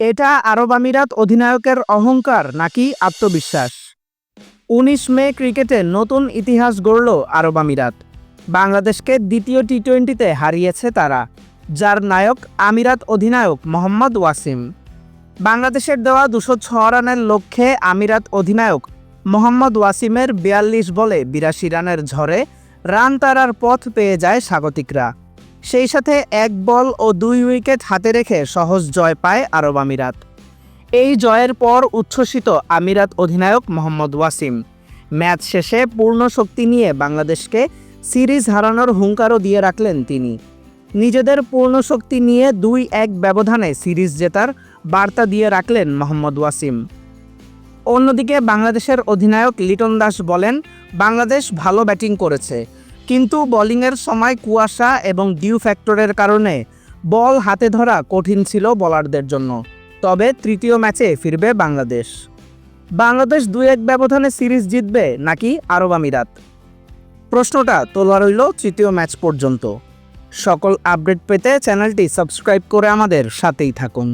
এটা আরব আমিরাত অধিনায়কের অহংকার নাকি আত্মবিশ্বাস? উনিশ মে ক্রিকেটে নতুন ইতিহাস গড়ল আরব আমিরাত। বাংলাদেশকে দ্বিতীয় টি টোয়েন্টিতে হারিয়েছে তারা, যার নায়ক আমিরাত অধিনায়ক মোহাম্মদ ওয়াসিম। বাংলাদেশের দেওয়া দুশো ছ রানের লক্ষ্যে আমিরাত অধিনায়ক মোহাম্মদ ওয়াসিমের বিয়াল্লিশ বলে বিরাশি রানের ঝড়ে রান তারার পথ পেয়ে যায় স্বাগতিকরা। সেই সাথে এক বল ও দুই উইকেট হাতে রেখে সহজ জয় পায় আরব আমিরাত। এই জয়ের পর উচ্ছ্বসিত আমিরাত অধিনায়ক মোহাম্মদ ওয়াসিম। ম্যাচ শেষে পূর্ণ শক্তি নিয়ে বাংলাদেশকে সিরিজ হারানোর হুঙ্কারও দিয়ে রাখলেন তিনি। নিজেদের পূর্ণ শক্তি নিয়ে দুই এক ব্যবধানে সিরিজ জেতার বার্তা দিয়ে রাখলেন মোহাম্মদ ওয়াসিম। অন্যদিকে বাংলাদেশের অধিনায়ক লিটন দাস বলেন, বাংলাদেশ ভালো ব্যাটিং করেছে। কিন্তু বোলিংয়ের সময় কুয়াশা এবং ডিউ ফ্যাক্টরের কারণে বল হাতে ধরা কঠিন ছিল বোলারদের জন্য। তবে তৃতীয় ম্যাচে ফিরবে বাংলাদেশ। বাংলাদেশ দুই এক ব্যবধানে সিরিজ জিতবে নাকি আরব আমিরাত? প্রশ্নটা তোলা রইল তৃতীয় ম্যাচ পর্যন্ত। সকল আপডেট পেতে চ্যানেলটি সাবস্ক্রাইব করে আমাদের সাথেই থাকুন।